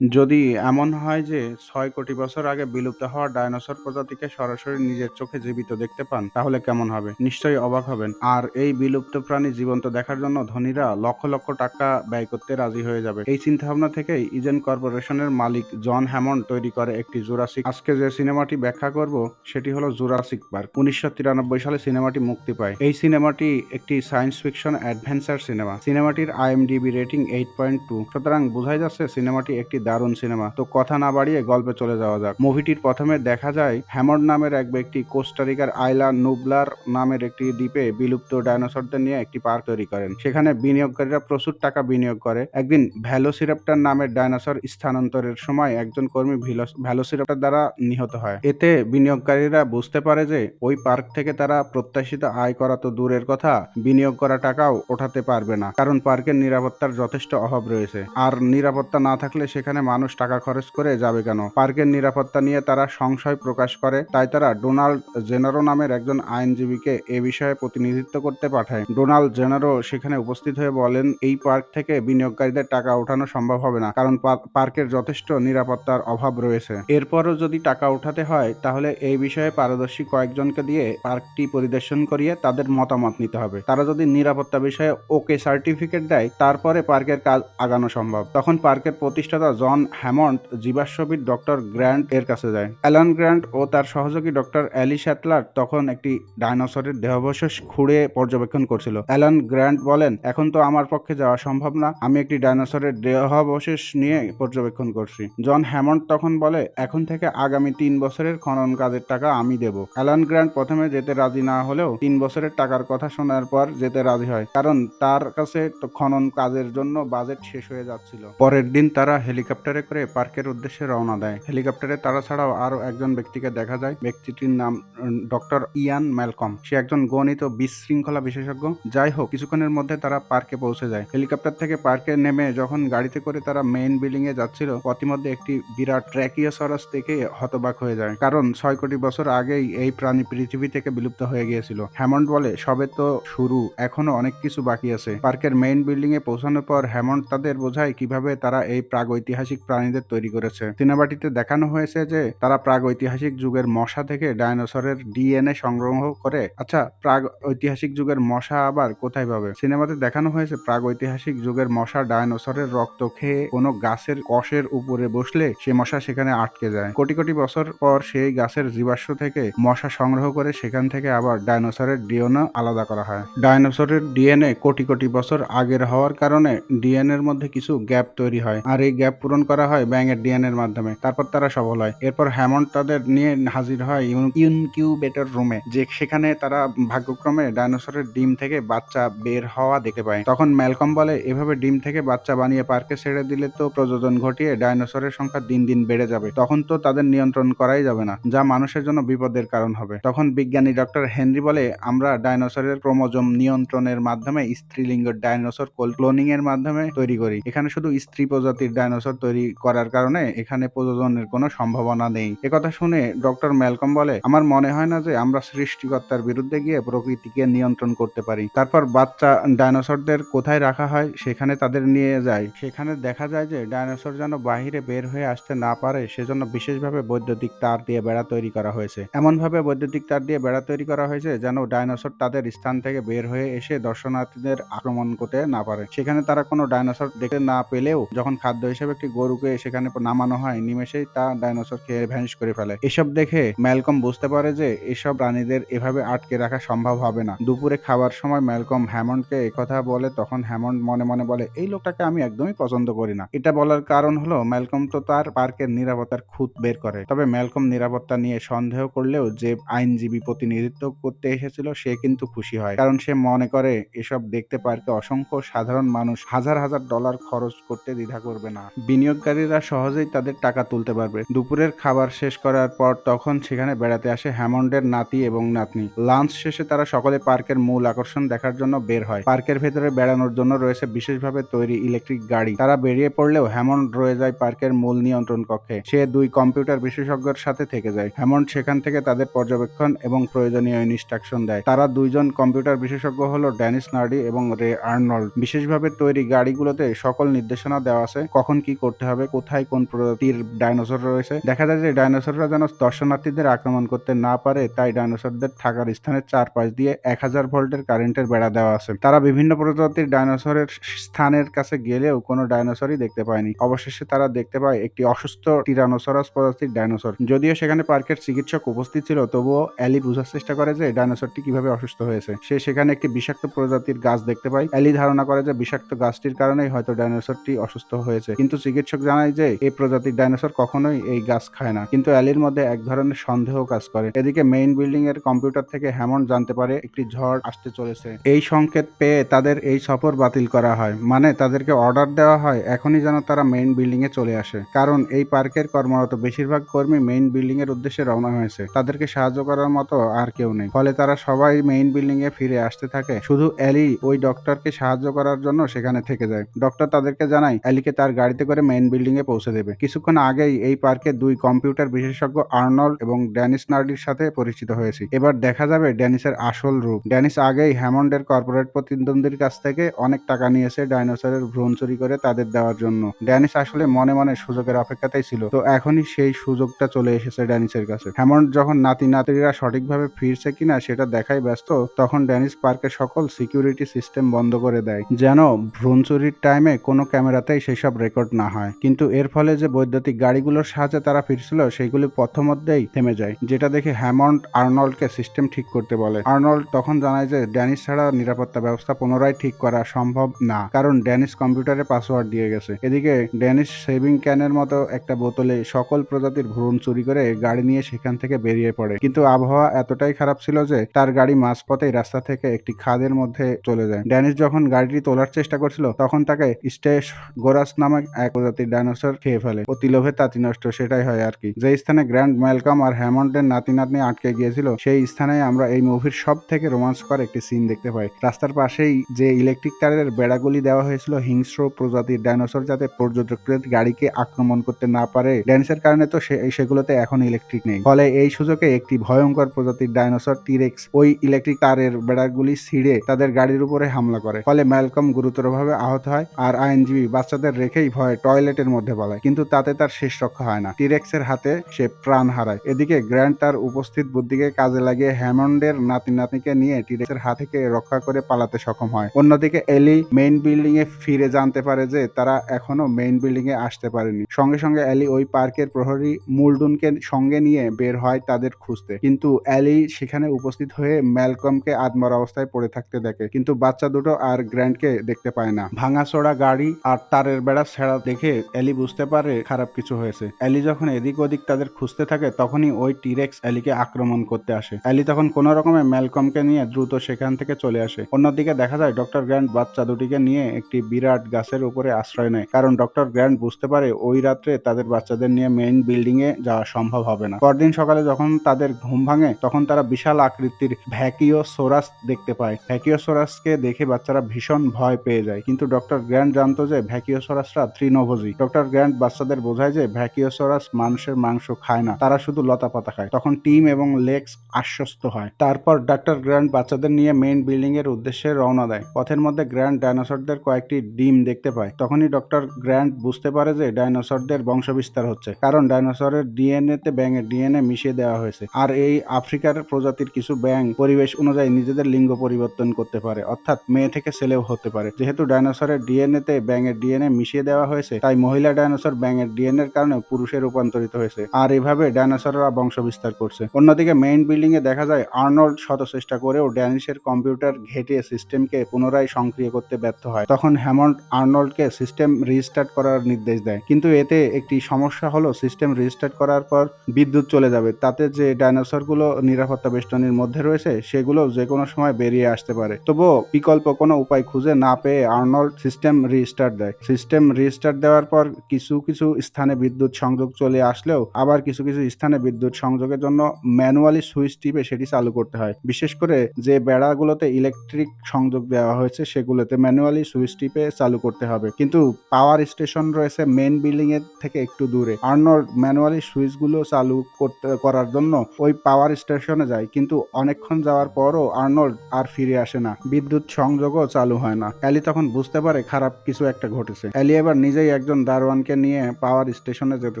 যদি এমন হয় যে ছয় কোটি বছর আগে বিলুপ্ত হওয়া ডায়নোসর প্রজাতিকে সরাসরি নিজের চোখে জীবিত দেখতে পান, তাহলে কেমন হবে? নিশ্চয়ই অবাক হবেন। আর এই বিলুপ্ত প্রাণী জীবন্ত দেখার জন্য ধনীরা লক্ষ লক্ষ টাকা ব্যয় করতে রাজি হয়ে যাবে। এই চিন্তা ভাবনা থেকেই ইজেন কর্পোরেশনের মালিক জন হ্যামন্ড তৈরি করে একটি জুরাসিক। আজকে যে সিনেমাটি ব্যাখ্যা করব, সেটি হলো জুরাসিক পার্ক। উনিশশো তিরানব্বই সালে সিনেমাটি মুক্তি পায়। এই সিনেমাটি একটি সায়েন্স ফিকশন অ্যাডভেঞ্চার সিনেমা। সিনেমাটির IMDb rating eight point two. সুতরাং বোঝাই যাচ্ছে সিনেমাটি একটি দারুণ সিনেমা। তো কথা না বাড়িয়ে গল্পে চলে যাওয়া যাক। মুভিটির প্রথমে দেখা যায় হ্যামন্ড নামের এক ব্যক্তি কোস্টারিকার আইলা নুবলার নামের একটি দ্বীপে বিলুপ্ত ডাইনোসরদের নিয়ে একটি পার্ক তৈরি করেন। সেখানে বিনিয়োগকারীরা প্রচুর টাকা বিনিয়োগ করে। একদিন ভ্যালোসিরাপ্টার নামের ডাইনোসর স্থানান্তরের সময় একজন কর্মী ভ্যালোসিরাপ্টার দ্বারা নিহত হয়। এতে বিনিয়োগকারীরা বুঝতে পারে যে ওই পার্ক থেকে তারা প্রত্যাশিত আয় করা তো দূরের কথা, বিনিয়োগ করা টাকাও ওঠাতে পারবে না। কারণ পার্কের নিরাপত্তার যথেষ্ট অভাব রয়েছে। আর নিরাপত্তা না থাকলে সেখানে মানুষ টাকা খরচ করে যাবে কেন? পার্কের নিরাপত্তা নিয়ে তারা সংশয় প্রকাশ করে। তাই তারা ডোনাল্ড জেনারো নামের একজন আইনজীবীকে এ বিষয়ে প্রতিনিধিত্ব করতে পাঠায়। ডোনাল্ড জেনারো সেখানে উপস্থিত হয়ে বলেন, এই পার্ক থেকে বিনিয়োগকারীদের টাকা ওঠানো সম্ভব হবে না, কারণ পার্কের যথেষ্ট নিরাপত্তার অভাব রয়েছে। এরপরও যদি টাকা উঠাতে হয়, তাহলে এই বিষয়ে পারদর্শী কয়েকজনকে দিয়ে পার্কটি পরিদর্শন করিয়ে তাদের মতামত নিতে হবে। তারা যদি নিরাপত্তা বিষয়ে ওকে সার্টিফিকেট দেয়, তারপরে পার্কের কাজ আগানো সম্ভব। তখন পার্কের প্রতিষ্ঠাতা জন হ্যামন্ড জীবাশ্মবিদ ডক্টর গ্র্যান্ট এর কাছে যায়। অ্যালান গ্র্যান্ট ও তার সহযোগী ডক্টর অ্যালি শ্যাটলার তখন একটি ডাইনোসরের দেহাবশেষ খুঁড়ে পর্যবেক্ষণ করছিল। অ্যালান গ্র্যান্ট বলেন, এখন তো আমার পক্ষে যাওয়া সম্ভব না, আমি একটি ডাইনোসরের দেহাবশেষ নিয়ে পর্যবেক্ষণ করছি। জন হ্যামন্ড তখন বলে, এখন থেকে আগামী তিন বছরের খনন কাজের টাকা আমি দেব। অ্যালান গ্র্যান্ট প্রথমে যেতে রাজি না হলেও তিন বছরের টাকার কথা শোনার পর যেতে রাজি হয়, কারণ তার কাছে খনন কাজের জন্য বাজেট শেষ হয়ে যাচ্ছিল। পরের দিন তারা হেলিকপ্টারে করে পার্কের উদ্দেশ্যে রওনা দেয়। হেলিকপ্টারে তারা ছাড়াও আরও একজন ব্যক্তিকে দেখা যায়। ব্যক্তিটির নাম ডক্টর ইয়ান ম্যালকম। সে একজন গণিত বিশৃঙ্খলা বিশেষজ্ঞ। যাই হোক, কিছুক্ষণের মধ্যে তারা পার্কে পৌঁছে যায়। হেলিকপ্টার থেকে পার্কে নেমে যখন গাড়িতে করে তারা মেইন বিল্ডিং এ যাচ্ছিল, পথিমধ্যে একটি বিরাট ট্র্যাকিওসরাস থেকে হতবাক হয়ে যায়। কারণ ছয় কোটি বছর আগেই এই প্রাণী পৃথিবী থেকে বিলুপ্ত হয়ে গিয়েছিল। হ্যামন্ড বলে, সবে তো শুরু, এখনও অনেক কিছু বাকি আছে। পার্কের মেইন বিল্ডিং এ পৌঁছানোর পর হ্যামন্ড তাদের বোঝায় কীভাবে তারা এই প্রাগৈতিহাসিক প্রাণীদের তৈরি করেছে। সিনেমাটিতে দেখানো হয়েছে যে, তারা প্রাগ ঐতিহাসিক যুগের মশা থেকে ডাইনোসরের ডিএনএ সংগ্রহ করে। আচ্ছা প্রাগ ঐতিহাসিক যুগের মশা আবার কোথায় পাবে? সিনেমাতে দেখানো হয়েছে প্রাগ ঐতিহাসিক যুগের মশা ডাইনোসরের রক্ত খেয়ে কোনো গাছের কষের উপরে বসলে সে মশা সেখানে আটকে যায়। কোটি কোটি বছর পর সেই গাছের জীবাশ্ম থেকে মশা সংগ্রহ করে সেখান থেকে আবার ডাইনোসরের ডিএনএ আলাদা করা হয়। ডাইনোসরের ডিএনএ কোটি কোটি বছর আগের হওয়ার কারণে ডিএনএর মধ্যে কিছু গ্যাপ তৈরি হয়। আর এই গ্যাপ পূরণ করা হয় ব্যাঙের ডিএনএ এর মাধ্যমে। তারপর তারা সফল হয়। এরপর হ্যামন্ড তাদের নিয়ে হাজির হয় ইনকিউবেটর রুমে, যে সেখানে তারা ভাগ্যক্রমে ডাইনোসরের ডিম থেকে বাচ্চা বের হওয়া দেখে পায়। তখন ম্যালকম বলে, এভাবে ডিম থেকে বাচ্চা বানিয়ে পার্কে ছেড়ে দিলে তো প্রযোজন ঘটিয়ে ডাইনোসরের সংখ্যা দিন দিন বেড়ে যাবে। তখন তো তাদের নিয়ন্ত্রণ করাই যাবে না, যা মানুষের জন্য বিপদের কারণ হবে। তখন বিজ্ঞানী ডক্টর হেনরি বলে, আমরা ডাইনোসরের ক্রোমোজোম নিয়ন্ত্রণের মাধ্যমে স্ত্রীলিঙ্গ ডাইনোসর ক্লোনিং এর মাধ্যমে তৈরি করি। এখানে শুধু স্ত্রী প্রজাতির ডাইনোসর তৈরি করার কারণে এখানে প্রযোজনের কোনো সম্ভাবনা নেই। একথা শুনে ডক্টর ম্যালকম বলে, আমার মনে হয় না যে আমরা সৃষ্টিকর্তার বিরুদ্ধে গিয়ে প্রকৃতিকে নিয়ন্ত্রণ করতে পারি। তারপর বাচ্চা ডাইনোসরদের কোথায় রাখা হয় সেখানে তাদের নিয়ে যায়। সেখানে দেখা যায় যে ডাইনোসর যেন বাহিরে বের হয়ে আসতে না পারে, সেজন্য বিশেষভাবে বৈদ্যুতিক তার দিয়ে বেড়া তৈরি করা হয়েছে। এমনভাবে বৈদ্যুতিক তার দিয়ে বেড়া তৈরি করা হয়েছে যেন ডাইনোসর তাদের স্থান থেকে বের হয়ে এসে দর্শনার্থীদের আক্রমণ করতে না পারে। সেখানে তারা কোনো ডাইনোসর দেখতে না পেলেও যখন খাদ্য হিসেবে একটি গরুকে সেখানে নামানো হয়, নিমেষেই তা ডাইনোসর খেয়ে ভ্যানিশ করে ফেলে। এসব দেখে ম্যালকম বুঝতে পারে যে এসব প্রাণীদের এভাবে আটকে রাখা সম্ভব হবে না। দুপুরে খাবার সময় ম্যালকম হ্যামন্ডকে একথা বলে, তখন হ্যামন্ড মনে মনে বলে, এই লোকটাকে আমি একদমই পছন্দ করি না। এটা বলার কারণ হলো, ম্যালকম তো তার পার্কের নিরাপত্তার খুঁত বের করে। তবে ম্যালকম নিরাপত্তা নিয়ে সন্দেহ করলেও যে আইনজীবী প্রতিনিধিত্ব করতে এসেছিল, সে কিন্তু খুশি হয়। কারণ সে মনে করে, এসব দেখতে পার্কে অসংখ্য সাধারণ মানুষ হাজার হাজার ডলার খরচ করতে দ্বিধা করবে না। বিনিয়োগকারীরা সহজেই তাদের টাকা তুলতে পারবে। দুপুরের খাবার শেষ করার পর তখন সেখানে বেড়াতে আসে হ্যামন্ডের নাতি এবং নাতনি। লাঞ্চ শেষে তারা সকলে পার্কের মূল আকর্ষণ দেখার জন্য বের হয়। পার্কের ভেতরে বেড়ানোর জন্য রয়েছে বিশেষভাবে তৈরি ইলেকট্রিক গাড়ি। তারা বেরিয়ে পড়লেও হ্যামন্ড রয়ে যায় পার্কের মূল নিয়ন্ত্রণ কক্ষে। সে দুই কম্পিউটার বিশেষজ্ঞের সাথে থেকে যায়। হ্যামন্ড সেখান থেকে তাদের পর্যবেক্ষণ এবং প্রয়োজনীয় ইনস্ট্রাকশন দেয়। তারা দুইজন কম্পিউটার বিশেষজ্ঞ হলো ড্যানিস নার্ডি এবং রে আর্নল্ড। বিশেষভাবে তৈরি গাড়িগুলোতে সকল নির্দেশনা দেওয়া আছে, কখন কি করতে হবে, কোথায় কোন প্রজাতির ডাইনোসর রয়েছে। দেখা যায় যে ডাইনোসররা যেন দর্শনার্থীদের আক্রমণ করতে না পারে, তাই ডাইনোসরদের থাকার স্থানের চারপাশ দিয়ে এক হাজার ভোল্টের কারেন্টের বেড়া দেওয়া আছে। তারা বিভিন্ন প্রজাতির ডাইনোসরের স্থানের কাছে গেলেও কোনো ডাইনোসরই দেখতে পায়নি। অবশেষে তারা দেখতে পায় একটি অসুস্থ টিরানোসরাস প্রজাতির ডাইনোসর। যদিও সেখানে পার্কের চিকিৎসক উপস্থিত ছিল, তবুও অ্যালি বোঝার চেষ্টা করে যে ডাইনোসরটি কীভাবে অসুস্থ হয়েছে। সে সেখানে একটি বিষাক্ত প্রজাতির গাছ দেখতে পায়। অ্যালি ধারণা করে যে বিষাক্ত গাছটির কারণেই হয়তো ডাইনোসরটি অসুস্থ হয়েছে, কিন্তু চিকিৎসক জানায় যে, এই প্রজাতির ডাইনোসর কখনোই এই গাছ খায় না। কিন্তু অ্যালির মধ্যে এক ধরনের সন্দেহ কাজ করে। এদিকে মেইন বিল্ডিং এর কম্পিউটার থেকে হ্যামন্ড জানতে পারে, একটি ঝড় আসতে চলেছে। এই সংকেত পেয়ে তাদের এই সফর বাতিল করা হয়। মানে তাদেরকে অর্ডার দেওয়া হয়, এখনই যেন তারা মেইন বিল্ডিং এ চলে আসে। কারণ এই পার্কের কর্মরত বেশিরভাগ কর্মী মেইন বিল্ডিং এর উদ্দেশ্যে রওনা হয়েছে। তাদেরকে সাহায্য করার মতো আর কেউ নেই। ফলে তারা সবাই মেইন বিল্ডিং এ ফিরে আসতে থাকে। শুধু অ্যালি ওই ডক্টরকে সাহায্য করার জন্য সেখানে থেকে যায়। ডক্টর তাদেরকে জানায়, অ্যালিকে তার গাড়িতে করে মেইন বিল্ডিং এ পৌঁছে দেবে। কিছুক্ষণ আগেই এই পার্কে দুই কম্পিউটার বিশেষজ্ঞ আর্নল্ড এবং ড্যানিস নার্ডির সাথে পরিচিত হয়েছি। এবার দেখা যাবে ড্যানিসের আসল রূপ। ড্যানিস আগেই হ্যামন্ডের কর্পোরেট প্রতিদ্বন্দ্বীর কাছ থেকে অনেক টাকা নিয়েছে ডাইনোসরের ভ্রূণ চুরি করে তাদের দেওয়ার জন্য। ড্যানিস আসলে মনে মনে সুযোগের অপেক্ষাতেই ছিল। তো এখনই সেই সুযোগটা চলে এসেছে ড্যানিসের কাছে। হ্যামন্ড যখন নাতি নাতিরা সঠিকভাবে ফিরছে কিনা সেটা দেখাই ব্যস্ত, তখন ড্যানিস পার্কের সকল সিকিউরিটি সিস্টেম বন্ধ করে দেয়। যেন ভ্রূণ চুরির টাইমে কোনো ক্যামেরাতেই সেসব রেকর্ড না হয়। কিন্তু এর ফলে যে বৈদ্যুতিক গাড়িগুলোর সাহায্যে তারা ফিরছিল সেগুলি প্রথমধ্যেই থেমে যায়। যেটা দেখে হ্যামন্ড আর্নল্ডকে সিস্টেম ঠিক করতে বলে। আর্নল্ড তখন জানায় যে ড্যানিস ছাড়া নিরাপত্তা ব্যবস্থা পুনরায় ঠিক করা সম্ভব না, কারণ ড্যানিস কম্পিউটারে পাসওয়ার্ড দিয়ে গেছে। এদিকে ড্যানিস সেভিং ক্যানের মতো একটা বোতলে সকল প্রজাতির ভ্রূণ চুরি করে গাড়ি নিয়ে সেখান থেকে বেরিয়ে পড়ে। কিন্তু আবহাওয়া এতটাই খারাপ ছিল যে, তার গাড়ি মাঝপথেই রাস্তা থেকে একটি খাদের মধ্যে চলে যায়। ড্যানিস যখন গাড়িটি তোলার চেষ্টা করছিল, তখন তাকে স্টেশ গোরাস নামক এক প্রজাতির ডাইনোসর খেয়ে ফেলে। অতি লোভে তাঁতি নষ্ট, সেটাই হয় আর কি। যে স্থানে গ্র্যান্ড ম্যালকম আর হ্যামন্ডের নাতি নাতনি আটকে গিয়েছিল, সেই স্থানে আমরা এই মুভির সব থেকে রোমাঞ্চকর একটি সিন দেখতে পাই। রাস্তার পাশেই যে ইলেকট্রিক তারের বেড়াগুলি দেওয়া হয়েছিল, হিংস্র প্রজাতির ডাইনোসর যাতে পর্যটকদের গাড়িকে আক্রমণ করতে না পারে, ড্যান্সের কারণে তো সেগুলোতে এখন ইলেকট্রিক নেই। ফলে এই সুযোগে একটি ভয়ঙ্কর প্রজাতির ডাইনোসর টিরেক্স ওই ইলেকট্রিক তারের বেড়াগুলি ছিঁড়ে তাদের গাড়ির উপরে হামলা করে। ফলে ম্যালকম গুরুতরভাবে আহত হয় আর আইনজীবী বাচ্চাদের রেখেই ভয় ভয়ে টয়লেটের মধ্যে পালায়, কিন্তু তাতে তার শেষ রক্ষা হয় না। টিরেক্সের হাতে সে প্রাণ হারায়। এদিকে গ্র্যান্ড তার উপস্থিত বুদ্ধিকে কাজে লাগিয়ে হ্যামন্ডের নাতি নাতনিকে নিয়ে টিরেক্সের হাত থেকে রক্ষা করে পালাতে সক্ষম হয়। অন্যদিকে এলি মেইন বিল্ডিং এ ফিরে জানতে পারে যে তারা এখনও মেইন বিল্ডিং এ আসতে পারেনি। সঙ্গে সঙ্গে অ্যালি ওই পার্কের প্রহরী মুলডুনকে সঙ্গে নিয়ে বের হয় তাদের খুঁজতে। কিন্তু অ্যালি সেখানে উপস্থিত হয়ে ম্যালকমকে আদমর অবস্থায় পড়ে থাকতে দেখে। কিন্তু বাচ্চা দুটো আর গ্র্যান্ডকে দেখতে পায় না। ভাঙাচোড়া গাড়ি আর তারের বেড়া ছেঁড়া দেখে অ্যালি বুঝতে পারে খারাপ কিছু হয়েছে। অ্যালি যখন এদিক ওদিক তাদের খুঁজতে থাকে, তখনই ওই টিরেক্স অ্যালিকে আক্রমণ করতে আসে। অ্যালি তখন কোনো রকমে ম্যালকমকে নিয়ে দ্রুত সেখান থেকে চলে আসে। অন্যদিকে দেখা যায় ডক্টর গ্র্যান্ড বাচ্চা দুটিকে নিয়ে একটি বিরাট গাছের উপরে আশ্রয় নেয়, কারণ ডক্টর গ্র্যান্ড বুঝতে পারে ওই রাত্রে তাদের বাচ্চাদের নিয়ে মেইন বিল্ডিং এ যাওয়া সম্ভব হবে না। পরদিন সকালে যখন তাদের ঘুম ভাঙে, তখন তারা বিশাল আকৃতির ভ্যাকিও সোরাস দেখতে পায়। ভ্যাকিও সোরাসকে দেখে বাচ্চারা ভীষণ ভয় পেয়ে যায়। কিন্তু ডক্টর গ্র্যান্ড জানতো যে ভ্যাকিও সোরাসরা তৃণভোজী ডক্টর গ্র্যান্ড বাচ্চাদের বোঝায় যে ভ্যাকিও সোরাস মানুষের মাংস খায় না, তারা শুধু লতা পাতা খায়। তখন টিম এবং লেক্স আশ্বস্ত হয়। তারপর ডক্টর গ্র্যান্ড বাচ্চাদের নিয়ে মেইন বিল্ডিং এর উদ্দেশ্যে রওনা দেয়। পথের মধ্যে গ্র্যান্ড ডাইনোসরদের কয়েকটি ডিম দেখতে পায়। তখনই ডক্টর গ্র্যান্ড বুঝতে পারে যে ডাইনোসরদের বংশবিস্তার হচ্ছে। কারণ ডাইনোসরের ডিএনএ তে ব্যাঙের ডিএনএ মিশিয়ে দেওয়া হয়েছে। আর এই আফ্রিকার প্রজাতির কিছু ব্যাঙ পরিবেশ অনুযায়ী নিজেদের লিঙ্গ পরিবর্তন করতে পারে। অর্থাৎ মেয়ে থেকে ছেলেও হতে পারে। যেহেতু ডাইনোসরের ডিএনএ তে ব্যাঙের ডিএনএ মিশিয়ে দেওয়া হয়েছে তাই মহিলা ডাইনোসর ব্যাঙের ডিএনএ এর কারণে পুরুষে রূপান্তরিত হয়েছে আর এভাবে ডাইনোসররা বংশ বিস্তার করছে। অন্যদিকে মেইন বিল্ডিং এ দেখা যায় আর্নল্ড শত চেষ্টা করেও ড্যানিশের কম্পিউটার ঘেটে সিস্টেমকে পুনরায় সক্রিয় করতে ব্যর্থ হয়। তখন হ্যামন্ড আর্নল্ডকে সিস্টেম রিস্টার্ট করার নির্দেশ দেয়। কিন্তু এতে একটি সমস্যা হলো সিস্টেম রিস্টার্ট করার পর বিদ্যুৎ চলে যাবে। তাতে যে ডাইনোসরগুলো নিরাপত্তা বেষ্টনীর মধ্যে রয়েছে, সেগুলো যে কোনো সময় বেরিয়ে আসতে পারে। তবুও বিকল্প কোনো উপায় খুঁজে না পেয়ে আর্নল্ড সিস্টেম রিস্টার্ট দেয়। সিস্টেম রিস্টার্ট দেওয়ার পর কিছু কিছু স্থানে বিদ্যুৎ সংযোগ চলে আসলেও আবার কিছু কিছু স্থানে বিদ্যুৎ সংযোগের জন্য ম্যানুয়ালি সুইচ টিপে সেটি চালু করতে হয়। বিশেষ করে যে বেড়াগুলোতে ইলেকট্রিক সংযোগ দেওয়া হয়েছে সেগুলোতে ম্যানুয়ালি সুইচ টিপে চালু করতে হবে। কিন্তু পাওয়ার স্টেশন রয়েছে মেন বিল্ডিং এর থেকে একটু দূরে। আর্নল্ড ম্যানুয়ালি সুইচগুলো চালু করতে, করার জন্য ওই পাওয়ার স্টেশনে যায়। কিন্তু অনেকক্ষণ যাওয়ার পরও আর্নল্ড আর ফিরে আসে না। বিদ্যুৎ সংযোগও চালু হয় না। অ্যালি তখন বুঝতে পারে খারাপ কিছু একটা ঘটেছে। অ্যালি এবার নিজেই একজন দারোয়ানকে নিয়ে পাওয়ার স্টেশনে যেতে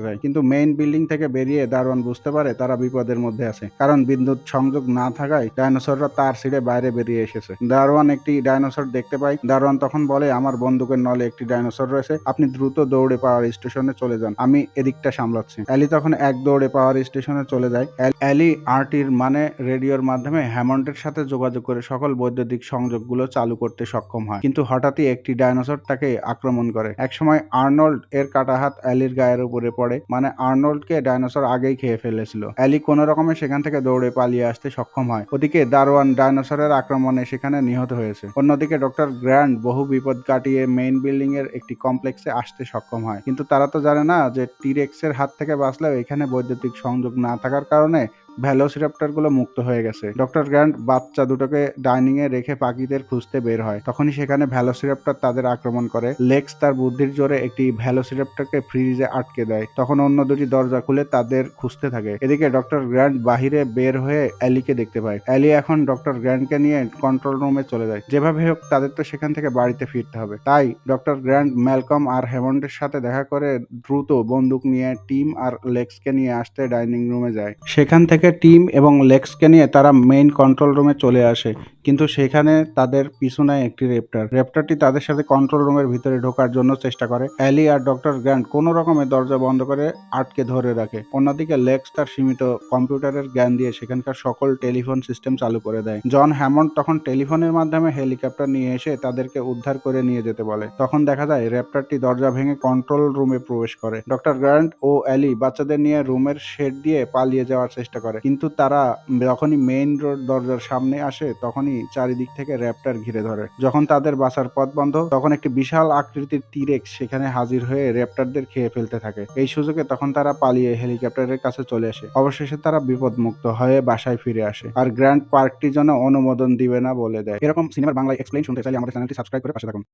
চায়। কিন্তু মেইন বিল্ডিং থেকে বেরিয়ে দারোয়ান বুঝতে পারে তারা বিপদের মধ্যে আছে। কারণ বিদ্যুৎ সংযোগ না থাকায় ডাইনোসররা তার ছিঁড়ে বাইরে বেরিয়ে এসেছে। দারোয়ান একটি ডাইনোসর দেখতে পায়। দারোয়ান তখন বলে, আমার বন্দুকের নলে একটি ডাইনোসর রয়েছে। আপনি দ্রুত দৌড়ে পাওয়ার স্টেশনে চলে যান। আমি এদিকটা সামলাচ্ছি। অ্যালি তখন এক দৌড়ে পাওয়ার স্টেশনে চলে যায়। অ্যাল- আরটির মানে রেডিওর মাধ্যমে হ্যামন্ডের সাথে যোগাযোগ করে সকল বৈদ্যুতিক সংযোগগুলো চালু করতে সক্ষম হয়। কিন্তু হঠাৎই একটি ডাইনোসর তাকে আক্রমণ করে। একসময় আর্নল্ড এর কাটা হাত অ্যালির গায়ের উপরে পড়ে। মানে আর্নল্ডকে ডাইনোসর আগেই খেয়ে ফেলেছিল। অ্যালি কোনো রকমে সেখান থেকে দৌড়ে পালিয়ে আসতে সক্ষম হয়। ওদিকে দারোয়ান ডাইনোসরের আক্রমণে সেখানে নিহত হয়েছে। অন্যদিকে ডক্টর গ্র্যান্ড বহু বিপদ কাটিয়ে মেইন বিল্ডিং এর একটি কমপ্লেক্সে আসতে সক্ষম হয়। কিন্তু তারা তো জানে না যে টিরেক্স এর হাত থেকে বাঁচলেও এখানে বৈদ্যুতিক সংযোগ না থাকার কারণে ভ্যালোসিরাপ্টরগুলো মুক্ত হয়ে গেছে। ডক্টর গ্র্যান্ড বাচ্চা দুটোকে ডাইনিং এ রেখে পাখিদের খুঁজতে বের হয়। তখনই সেখানে ভ্যালোসিরাপ্টর তাদের আক্রমণ করে। লেক্স তার বুদ্ধির জোরে একটি ভ্যালোসিরাপ্টরকে ফ্রিজে আটকে দেয়। তখন অন্য দুটি দরজা খুলে তাদের খুঁজতে থাকে। এদিকে ডক্টর গ্র্যান্ড বাহিরে বের হয়ে অ্যালিকে দেখতে পায়। অ্যালি এখন ডক্টর গ্র্যান্ডকে নিয়ে কন্ট্রোল রুমে চলে যায়। যেভাবে হোক তাদের তো সেখান থেকে বাড়িতে ফিরতে হবে। তাই ডক্টর গ্র্যান্ড ম্যালকম আর হেমন্ডের সাথে দেখা করে দ্রুত বন্দুক নিয়ে টিম আর লেক্সকে নিয়ে আসতে ডাইনিং রুমে যায়। সেখান থেকে টিম এবং লেক্সকে নিয়ে তারা মেইন কন্ট্রোল রুমে চলে আসে। কিন্তু সেখানে তাদের পিছু নেয় একটি রেপ্টার রেপ্টারটি তাদের সাথে কন্ট্রোল রুমের ভিতরে ঢোকার জন্য চেষ্টা করে। অ্যালি আর ডক্টর গ্র্যান্ড কোনো রকমের দরজা বন্ধ করে আটকে ধরে রাখে। অন্যদিকে লেক্স তার সীমিত কম্পিউটারের জ্ঞান দিয়ে সেখানকার সকল টেলিফোন সিস্টেম চালু করে দেয়। জন হ্যামন্ড তখন টেলিফোনের মাধ্যমে হেলিকপ্টার নিয়ে এসে তাদেরকে উদ্ধার করে নিয়ে যেতে বলে। তখন দেখা যায় র্যাপ্টারটি দরজা ভেঙে কন্ট্রোল রুমে প্রবেশ করে। ডক্টর গ্র্যান্ড ও অ্যালি বাচ্চাদের নিয়ে রুমের শেড দিয়ে পালিয়ে যাওয়ার চেষ্টা করে। কিন্তু তারা যখনই মেইন রোড দরজার সামনে আসে, তখনই চারিদিক থেকে র্যাপ্টার ঘিরে ধরে। যখন তাদের বাঁচার পথ বন্ধ, তখন একটি বিশাল আকৃতির টিরেক্স সেখানে হাজির হয়ে র্যাপ্টারদের খেয়ে ফেলতে থাকে। এই সুযোগে তখন তারা পালিয়ে হেলিকপ্টারের কাছে চলে আসে। অবশেষে তারা বিপদমুক্ত হয়ে বাসায় ফিরে আসে। আর গ্র্যান্ড পার্কটি যেন অনুমোদন দিবে না বলে দেয়। এরকম সিনেমার বাংলা এক্সপ্লেন শুনতে চাইলে আমাদের চ্যানেলটি সাবস্ক্রাইব করে পাশে থাকুন।